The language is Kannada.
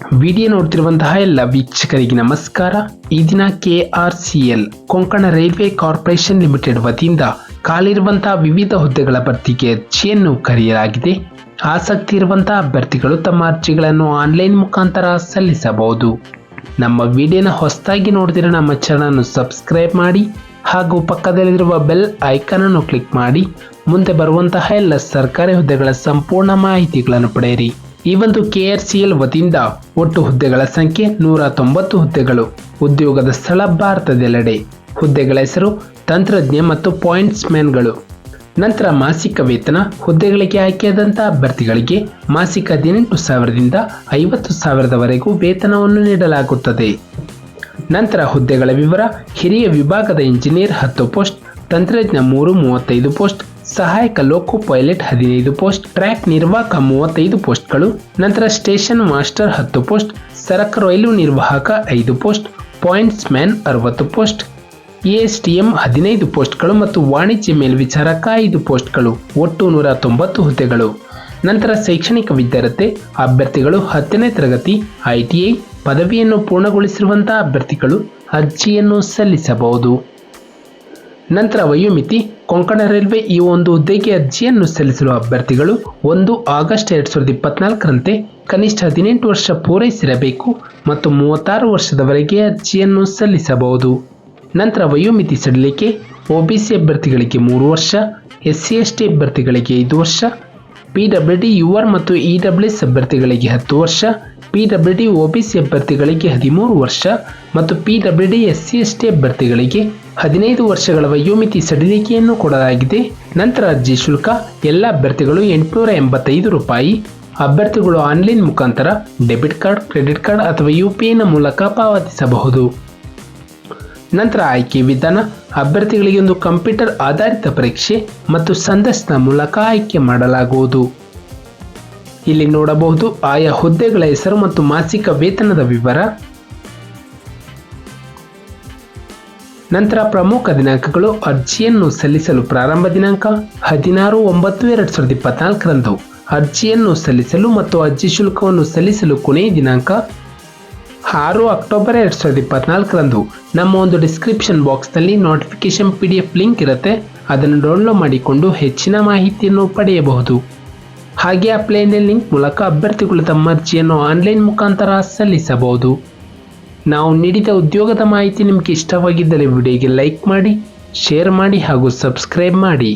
ವಿಡಿಯೋ ನೋಡ್ತಿರುವಂತಹ ಎಲ್ಲ ವೀಕ್ಷಕರಿಗೆ ನಮಸ್ಕಾರ. ಈ ದಿನ K R C L Konkan railway corporation limited ವತಿಯಿಂದ ಖಾಲಿರುವಂತಹ ವಿವಿಧ ಹುದ್ದೆಗಳ ಭರ್ತಿಗೆ ಅರ್ಜಿಯನ್ನು ಕರೆಯಲಾಗಿದೆ. ಆಸಕ್ತಿ ಇರುವಂತಹ ಅಭ್ಯರ್ಥಿಗಳು ತಮ್ಮ ಅರ್ಜಿಗಳನ್ನು ಆನ್ಲೈನ್ ಮುಖಾಂತರ ಸಲ್ಲಿಸಬಹುದು. ನಮ್ಮ ವಿಡಿಯೋನ ಹೊಸದಾಗಿ ನೋಡಿದರೆ ನಮ್ಮ ಚಾನಲ್ ಸಬ್ಸ್ಕ್ರೈಬ್ ಮಾಡಿ ಹಾಗೂ ಪಕ್ಕದಲ್ಲಿರುವ ಬೆಲ್ ಐಕಾನ್ ಅನ್ನು ಕ್ಲಿಕ್ ಮಾಡಿ. ಮುಂದೆ ಬರುವಂತಹ ಎಲ್ಲ ಸರ್ಕಾರಿ ಹುದ್ದೆಗಳ ಸಂಪೂರ್ಣ ಮಾಹಿತಿಗಳನ್ನು ಪಡೆಯಿರಿ. ಈ ಒಂದು ಕೆ ಆರ್ ಸಿ ಎಲ್ ವತಿಯಿಂದ ಒಟ್ಟು ಹುದ್ದೆಗಳ ಸಂಖ್ಯೆ ನೂರ ತೊಂಬತ್ತು ಹುದ್ದೆಗಳು. ಉದ್ಯೋಗದ ಸ್ಥಳ ಭಾರತದೆಲ್ಲೆಡೆ. ಹುದ್ದೆಗಳ ಹೆಸರು ತಂತ್ರಜ್ಞ ಮತ್ತು ಪಾಯಿಂಟ್ಸ್ ಮ್ಯಾನ್ಗಳು. ನಂತರ ಮಾಸಿಕ ವೇತನ, ಹುದ್ದೆಗಳಿಗೆ ಆಯ್ಕೆಯಾದಂಥ ಅಭ್ಯರ್ಥಿಗಳಿಗೆ ಮಾಸಿಕ ಹದಿನೆಂಟು ಸಾವಿರದಿಂದ ಐವತ್ತು ಸಾವಿರದವರೆಗೂ ವೇತನವನ್ನು ನೀಡಲಾಗುತ್ತದೆ. ನಂತರ ಹುದ್ದೆಗಳ ವಿವರ, ಹಿರಿಯ ವಿಭಾಗದ ಇಂಜಿನಿಯರ್ ಹತ್ತು ಪೋಸ್ಟ್, ತಂತ್ರಜ್ಞ ಮೂರು, ಮೂವತ್ತೈದು ಪೋಸ್ಟ್ ಸಹಾಯಕ ಲೋಕೋ ಪೈಲಟ್ ಹದಿನೈದು ಪೋಸ್ಟ್, ಟ್ರ್ಯಾಕ್ ನಿರ್ವಾಹಕ ಮೂವತ್ತೈದು ಪೋಸ್ಟ್ಗಳು, ನಂತರ ಸ್ಟೇಷನ್ ಮಾಸ್ಟರ್ ಹತ್ತು ಪೋಸ್ಟ್, ಸರಕ ರೈಲು ನಿರ್ವಾಹಕ ಐದು ಪೋಸ್ಟ್, ಪಾಯಿಂಟ್ಸ್ ಮ್ಯಾನ್ ಅರವತ್ತು ಪೋಸ್ಟ್ ಎಎಸ್ಟಿಎಂ ಹದಿನೈದು ಪೋಸ್ಟ್ಗಳು ಮತ್ತು ವಾಣಿಜ್ಯ ಮೇಲ್ವಿಚಾರಕ ಐದು ಪೋಸ್ಟ್ಗಳು, ಒಟ್ಟು ನೂರ ತೊಂಬತ್ತು ಹುದ್ದೆಗಳು. ನಂತರ ಶೈಕ್ಷಣಿಕ ವಿದ್ಯಾರ್ಥಿ ಅಭ್ಯರ್ಥಿಗಳು ಹತ್ತನೇ ತರಗತಿ ಐಟಿಐ ಪದವಿಯನ್ನು ಪೂರ್ಣಗೊಳಿಸಿರುವಂತಹ ಅಭ್ಯರ್ಥಿಗಳು ಅರ್ಜಿಯನ್ನು ಸಲ್ಲಿಸಬಹುದು. ನಂತರ ವಯೋಮಿತಿ, ಕೊಂಕಣ ರೈಲ್ವೆ ಈ ಒಂದು ಹುದ್ದೆಗೆ ಅರ್ಜಿಯನ್ನು ಸಲ್ಲಿಸಲು ಅಭ್ಯರ್ಥಿಗಳು ಒಂದು ಆಗಸ್ಟ್ ಎರಡು ಸಾವಿರದ ಇಪ್ಪತ್ನಾಲ್ಕರಂತೆ ಕನಿಷ್ಠ ಹದಿನೆಂಟು ವರ್ಷ ಪೂರೈಸಿರಬೇಕು ಮತ್ತು ಮೂವತ್ತಾರು ವರ್ಷದವರೆಗೆ ಅರ್ಜಿಯನ್ನು ಸಲ್ಲಿಸಬಹುದು. ನಂತರ ವಯೋಮಿತಿ ಸಡಿಲಿಕೆ ಒಬಿಸಿ ಅಭ್ಯರ್ಥಿಗಳಿಗೆ ಮೂರು ವರ್ಷ, ಎಸ್ ಸಿ ಅಭ್ಯರ್ಥಿಗಳಿಗೆ ಐದು ವರ್ಷ P W D U R ಮತ್ತು ಇ ಡಬ್ಲ್ಯೂ ಎಸ್ ಅಭ್ಯರ್ಥಿಗಳಿಗೆ ಹತ್ತು ವರ್ಷ ಪಿ ಡಬ್ಲ್ಯೂ ಡಿ ಒಬಿಸಿ ಅಭ್ಯರ್ಥಿಗಳಿಗೆ ಹದಿಮೂರು ವರ್ಷ ಮತ್ತು P W D S C S T ಅಭ್ಯರ್ಥಿಗಳಿಗೆ ಹದಿನೈದು ವರ್ಷಗಳ ವಯೋಮಿತಿ ಸಡಿಲಿಕೆಯನ್ನು ಕೊಡಲಾಗಿದೆ. ನಂತರ ಅರ್ಜಿ ಶುಲ್ಕ, ಎಲ್ಲ ಅಭ್ಯರ್ಥಿಗಳು ಎಂಟುನೂರ ಎಂಬತ್ತೈದು ರೂಪಾಯಿ. ಅಭ್ಯರ್ಥಿಗಳು ಆನ್ಲೈನ್ ಮುಖಾಂತರ ಡೆಬಿಟ್ ಕಾರ್ಡ್, ಕ್ರೆಡಿಟ್ ಕಾರ್ಡ್ ಅಥವಾ ಯು ಪಿ ಐನ ಮೂಲಕ ಪಾವತಿಸಬಹುದು. ನಂತರ ಆಯ್ಕೆ ವಿಧಾನ ಅಭ್ಯರ್ಥಿಗಳಿಗೆ ಒಂದು ಕಂಪ್ಯೂಟರ್ ಆಧಾರಿತ ಪರೀಕ್ಷೆ ಮತ್ತು ಸಂದರ್ಶನ ಮೂಲಕ ಆಯ್ಕೆ ಮಾಡಲಾಗುವುದು. ಇಲ್ಲಿ ನೋಡಬಹುದು ಆಯಾ ಹುದ್ದೆಗಳ ಹೆಸರು ಮತ್ತು ಮಾಸಿಕ ವೇತನದ ವಿವರ. ನಂತರ ಪ್ರಮುಖ ದಿನಾಂಕಗಳು, ಅರ್ಜಿಯನ್ನು ಸಲ್ಲಿಸಲು ಪ್ರಾರಂಭ ದಿನಾಂಕ ಹದಿನಾರು ಒಂಬತ್ತು ಎರಡು ಸಾವಿರದ ಇಪ್ಪತ್ನಾಲ್ಕರಂದು. ಅರ್ಜಿಯನ್ನು ಸಲ್ಲಿಸಲು ಮತ್ತು ಅರ್ಜಿ ಶುಲ್ಕವನ್ನು ಸಲ್ಲಿಸಲು ಕೊನೆಯ ದಿನಾಂಕ ಆರು ಅಕ್ಟೋಬರ್ ಎರಡು ಸಾವಿರದ ಇಪ್ಪತ್ನಾಲ್ಕರಂದು ನಮ್ಮ ಒಂದು ಡಿಸ್ಕ್ರಿಪ್ಷನ್ ಬಾಕ್ಸ್ನಲ್ಲಿ notification P D F link ಇರುತ್ತೆ. ಅದನ್ನು ಡೌನ್ಲೋಡ್ ಮಾಡಿಕೊಂಡು ಹೆಚ್ಚಿನ ಮಾಹಿತಿಯನ್ನು ಪಡೆಯಬಹುದು. ಹಾಗೆ ಅಪ್ಲೈನ ಲಿಂಕ್ ಮೂಲಕ ಅಭ್ಯರ್ಥಿಗಳು ತಮ್ಮ ಅರ್ಜಿಯನ್ನು ಆನ್ಲೈನ್ ಮುಖಾಂತರ ಸಲ್ಲಿಸಬಹುದು. ನಾವು ನೀಡಿದ ಉದ್ಯೋಗದ ಮಾಹಿತಿ ನಿಮಗೆ ಇಷ್ಟವಾಗಿದ್ದರೆ ವಿಡಿಯೋಗೆ ಲೈಕ್ ಮಾಡಿ ಶೇರ್ ಮಾಡಿ ಹಾಗೂ ಸಬ್ಸ್ಕ್ರೈಬ್ ಮಾಡಿ.